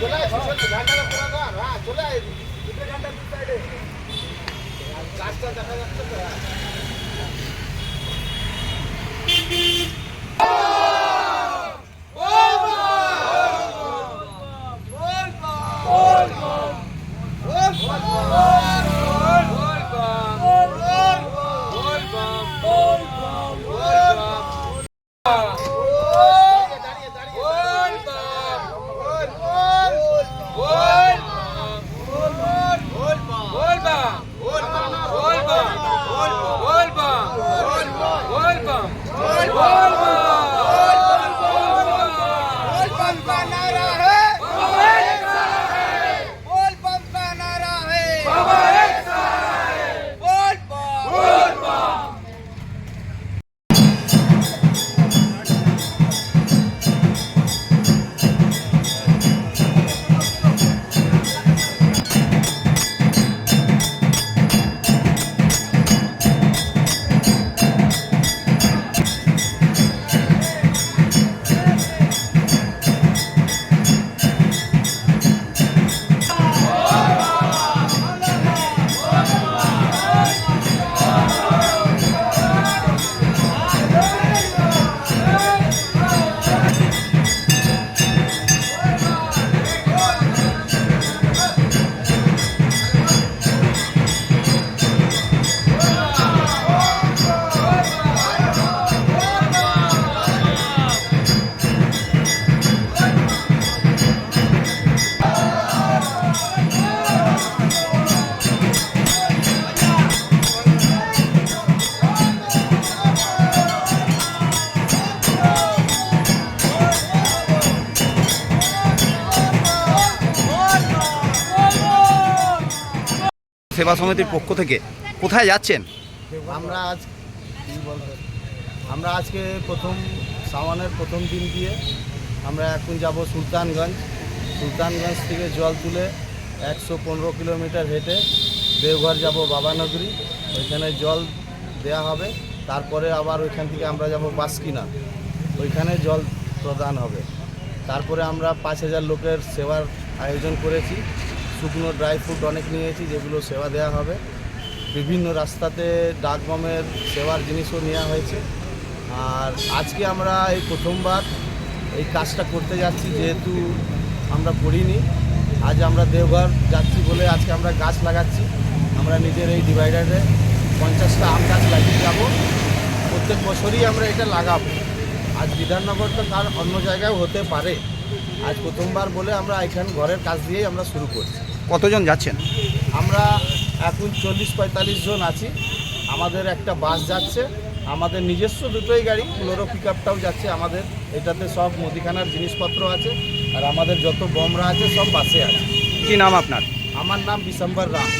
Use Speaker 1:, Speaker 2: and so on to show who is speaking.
Speaker 1: চলে আয় ঘণ্টা হ্যাঁ দু সাইডে গাছটা দেখা যাচ্ছে
Speaker 2: সেবা সমিতির পক্ষ থেকে কোথায় যাচ্ছেন?
Speaker 1: আমরা আজ? আমরা আজকে প্রথম সাওয়ানের প্রথম দিন দিয়ে আমরা এখন যাব সুলতানগঞ্জ। সুলতানগঞ্জ থেকে জল তুলে একশো পনেরো কিলোমিটার হেঁটে দেওঘর যাব বাবানগরী। ওইখানে জল দেয়া হবে। তারপরে আবার ওইখান থেকে আমরা যাব বাসকিনা। ওইখানে জল প্রদান হবে। তারপরে আমরা পাঁচ হাজার লোকের সেবার আয়োজন করেছি। শুকনো ড্রাই ফ্রুট অনেক নিয়েছি, যেগুলো সেবা দেওয়া হবে। বিভিন্ন রাস্তাতে ডাক বমের সেবার জিনিসও নেওয়া হয়েছে। আর আজকে আমরা এই প্রথমবার এই কাজটা করতে যাচ্ছি, যেহেতু আমরা করিনি। আজ আমরা দেওঘর যাচ্ছি বলে আজকে আমরা গাছ লাগাচ্ছি। আমরা নিজের এই ডিভাইডারে পঞ্চাশটা আম গাছ লাগিয়ে যাব। প্রত্যেক বছরই আমরা এটা লাগাবো। আজ বিধাননগর তো কার অন্য জায়গায় হতে পারে। আজ প্রথমবার বলে আমরা এখান ঘরের কাজ দিয়েই আমরা শুরু করছি।
Speaker 2: কতজন যাচ্ছেন?
Speaker 1: আমরা এখন চল্লিশ পঁয়তাল্লিশ জন আছি। আমাদের একটা বাস যাচ্ছে। আমাদের নিজস্ব দুটোই গাড়ি ফ্লোরো পিক আপটাও যাচ্ছে আমাদের। এটাতে সব মুদিখানার জিনিসপত্র আছে। আর আমাদের যত বমরা আছে সব বাসে আছে।
Speaker 2: কি নাম আপনার?
Speaker 1: আমার নাম বিশম্বর রাম।